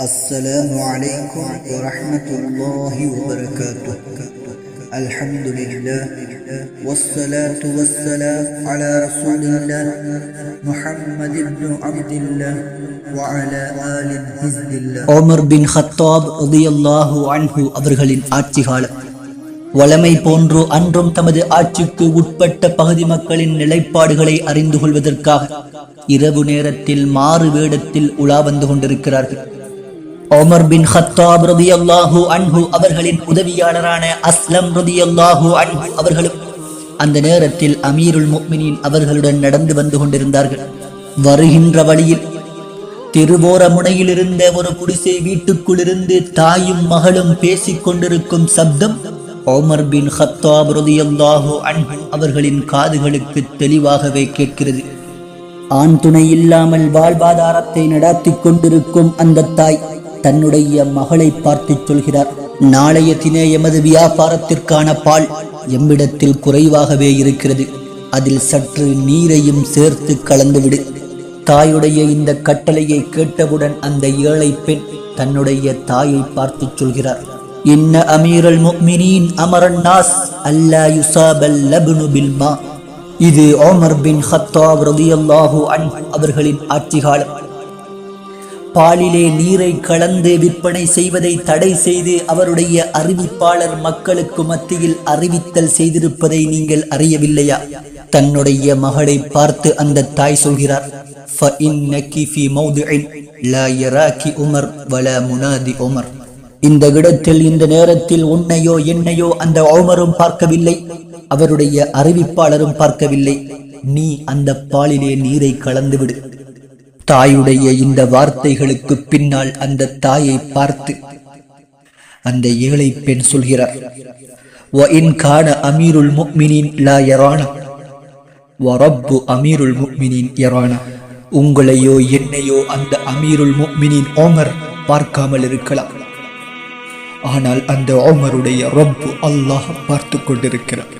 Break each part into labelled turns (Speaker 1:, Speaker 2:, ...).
Speaker 1: السلام عليكم ورحمة الله وبركاته الحمد لله والصلاة والسلام على رسول الله محمد بن عبد الله وعلى آل حزب الله
Speaker 2: ஓமர் பின் ஹத்தாப் ரலியல்லாஹு அன்ஹு அவர்களின் ஆட்சி காலம் வளமை போன்று அன்றும் தமது ஆட்சிக்கு உட்பட்ட பகுதி மக்களின் நிலைப்பாடுகளை அறிந்து கொள்வதற்காக இரவு நேரத்தில் மாறு வேடத்தில் உலா வந்து கொண்டிருக்கிறார்கள் ஓமர் பின் ஹத்தாப் ரலியல்லாஹு அன்ஹு அவர்களின் உதவியாளரான அஸ்லம் ரலியல்லாஹு அன்ஹு அவர்களும் அந்த நேரத்தில் அமீருல் முக்மினின் அவர்களுடன் நடந்து வந்து கொண்டிருந்தார்கள். வருகின்ற வழியில் திருவோர முனையில் இருந்த ஒரு குடிசை வீட்டுக்குள்ளிருந்து தாயும் மகளும் பேசிக் கொண்டிருக்கும் சப்தம் ஓமர் பின் ஹத்தாப் ரலியல்லாஹு அன்பு அவர்களின் காதுகளுக்கு தெளிவாகவே கேட்கிறது. ஆண் துணை இல்லாமல் வாழ்வாதாரத்தை நடாத்திக் கொண்டிருக்கும் அந்த தாய் தன்னுடைய மகளை பார்த்து சொல்கிறார் நாளைய தினே எமது வியாபாரத்திற்கான பால் எம்மிடத்தில் குறைவாகவே இருக்கிறது. அதில் சற்று நீரையும் சேர்த்து கலந்துவிடு. தாயுடைய இந்த கட்டளையை கேட்டவுடன் அந்த ஏழை பெண் தன்னுடைய தாயை பார்த்து சொல்கிறார் இன்ன அமீரல் முக்மினின் அமரன் நாஸ் அல்லா யுசாபல் லபுனு பில்மா. இது ஓமர் பின் ஹத்தாப் ரதியல்லாஹு அன் அவர்களின் ஆட்சி காலம் பாலிலே நீரை கலந்து விற்பனை செய்வதை தடை செய்து அவருடைய அறிவிப்பாளர் மக்களுக்கு மத்தியில் அறிவித்தல் செய்திருப்பதை நீங்கள் அறியவில்லையா? தன்னுடைய மகளை பார்த்து அந்த தாய் சொல்கிறார் உமர் வல முனாதி உமர். இந்த இடத்தில் இந்த நேரத்தில் உன்னையோ என்னையோ அந்த ஓமரும் பார்க்கவில்லை அவருடைய அறிவிப்பாளரும் பார்க்கவில்லை. நீ அந்த பாலிலே நீரை கலந்துவிடு தாயுடைய இந்த வார்த்தைகளுக்கு பின்னால் அந்த தாயை பார்த்து அந்த ஏழை பெண் சொல்கிறார் وإن كان அமீருல் المؤمنين لا يرانا ورب أمير المؤمنين يرانا உங்களையோ என்னையோ அந்த அமீருல் முக்மினின் ஓமர் பார்க்காமல் இருக்கலாம். ஆனால் அந்த ஓமருடைய ரப்பு அல்லாஹ் பார்த்து கொண்டிருக்கிறார்.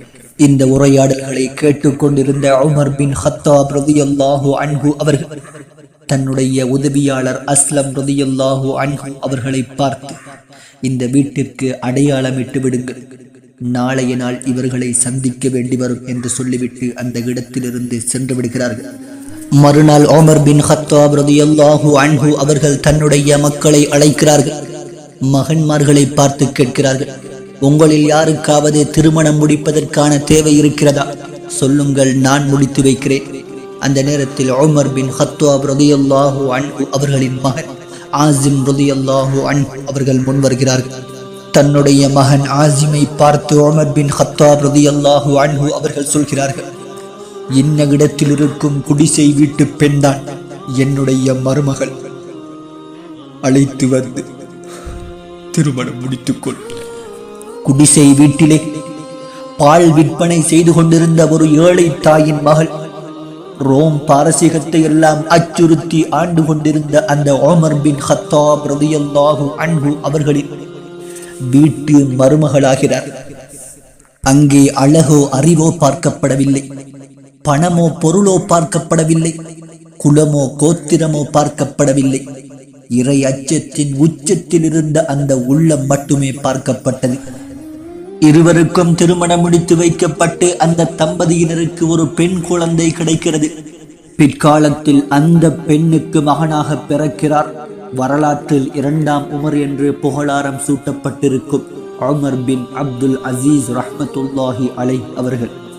Speaker 2: இந்த உரையாடல்களை கேட்டுக்கொண்டிருந்த உமர் பின் ஹத்தா பிரதி அல்லாஹு அன்பு அவர்கள் தன்னுடைய உதவியாளர் அஸ்லம் ரதியல்லாஹு அன்ஹு அவர்களை பார்த்து இந்த வீட்டிற்கு அடையாளமிட்டு விடுங்கள். நாளைய நாள் இவர்களை சந்திக்க வேண்டி வரும் என்று சொல்லிவிட்டு அந்த இடத்திலிருந்து சென்று விடுகிறார்கள். மறுநாள் ஓமர் பின் ஹத்தாப் ரதியல்லாஹு அன்ஹு அவர்கள் தன்னுடைய மக்களை அழைக்கிறார்கள். மகன்மார்களை பார்த்து கேட்கிறார்கள் உங்களில் யாருக்காவது திருமணம் முடிப்பதற்கான தேவை இருக்கிறதா? சொல்லுங்கள் நான் முடித்து வைக்கிறேன். அந்த நேரத்தில் உமர் பின் ஹத்தாப் ரதியல்லாஹு அன்ஹு அவர்களின் மகன் ஆசிம் ரதியல்லாஹு அன் அவர்கள் முன் வருகிறார்கள் தன்னுடைய மகன் ஆசிமை பார்த்து உமர் பின் ஹத்தாப் ரதியல்லாஹு அன்ஹு அவர்கள் சொல்கிறார்கள் இன்ன இடத்தில் இருக்கும் குடிசை வீட்டு பெண்தான் என்னுடைய மருமகள். அழைத்து வந்து திருமணம் முடித்துக்கொள். குடிசை வீட்டிலே பால் விற்பனை செய்து கொண்டிருந்த ஒரு ஏழை தாயின் மகள் ரோம் பாரசீகத்தை எல்லாம் அச்சுறுத்தி ஆண்டு கொண்டிருந்த அந்த ஓமர் பின் ஹத்தாப் ரதியல்லாஹு அன்பு அவர்களின் வீட்டு மருமகளாகிறார். அங்கே அழகோ அறிவோ பார்க்கப்படவில்லை. பணமோ பொருளோ பார்க்கப்படவில்லை. குலமோ கோத்திரமோ பார்க்கப்படவில்லை. இறை அச்சத்தின் உச்சத்தில் இருந்த அந்த உள்ளம் மட்டுமே பார்க்கப்பட்டது. இருவருக்கும் திருமணம் முடித்து வைக்கப்பட்டு அந்த தம்பதியினருக்கு ஒரு பெண் குழந்தை கிடைக்கிறது. பிற்காலத்தில் அந்த பெண்ணுக்கு மகனாக பிறக்கிறார். வரலாற்றில் இரண்டாம் உமர் என்று புகழாரம் சூட்டப்பட்டிருக்கும். உமர் பின் அப்துல் அசீஸ் ரஹமத்துல்லாஹி அலை அவர்கள்.